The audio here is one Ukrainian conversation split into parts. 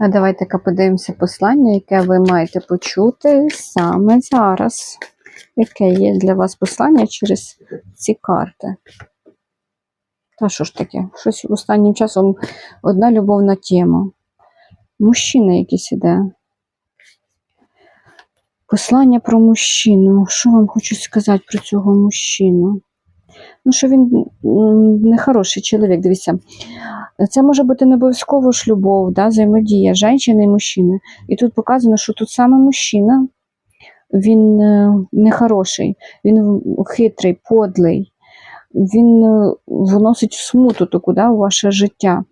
Давайте-ка подивимося послання, яке ви маєте почути саме зараз. Яке є для вас послання через ці карти? Та що ж таке? Щось останнім часом одна любовна тема. Мужчина якийсь іде. Послання про мужчину. Що вам хочу сказати про цього мужчину? Ну, що він нехороший чоловік, дивіться. Це може бути не обов'язково ж любов, да, взаємодія жінки і мужчини. І тут показано, що тут саме мужчина, він е, нехороший, він хитрий, подлий, він е, вносить смуту таку да, у ваше життя.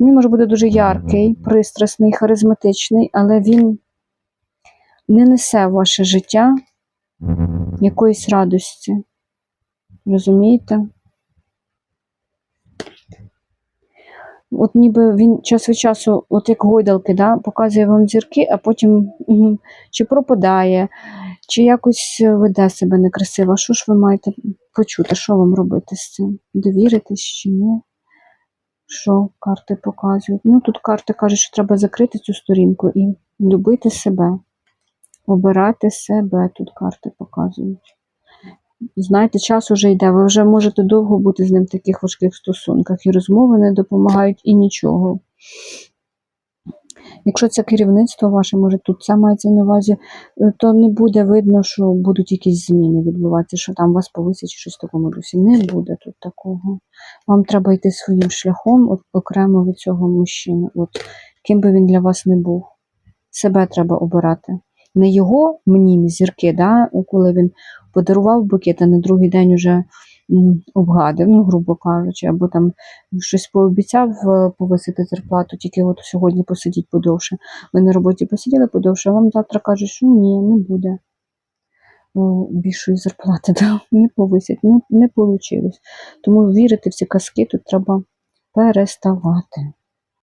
Він може бути дуже яркий, пристрасний, харизматичний, але він не несе в ваше життя якоїсь радості. Розумієте? От ніби він час від часу, от як гойдалки, да, показує вам зірки, а потім чи пропадає, чи якось веде себе некрасиво. Що ж ви маєте почути? Що вам робити з цим? Довіритись чи ні? Що карти показують? Ну, тут карти кажуть, що треба закрити цю сторінку і любити себе, обирати себе, тут карти показують. Знаєте, час уже йде, ви вже можете довго бути з ним в таких важких стосунках, і розмови не допомагають, і нічого. Якщо це керівництво ваше, може тут це мається на увазі, е, то не буде видно, що будуть якісь зміни відбуватися, що там вас повисять чи щось в такому дусі. Не буде тут такого. Вам треба йти своїм шляхом, от, окремо від цього мужчини. От, ким би він для вас не був. Себе треба обирати. Не його мнімі зірки, да, коли він подарував букет, а на другий день уже обгадив, ну, грубо кажучи, або там щось пообіцяв е, повисити зарплату, тільки от сьогодні посидіть подовше. Ви на роботі посиділи подовше, а вам завтра кажуть, що ні, не буде більшої зарплати, да? не повисять, ну не вийшло. Тому вірити в ці казки тут треба переставати.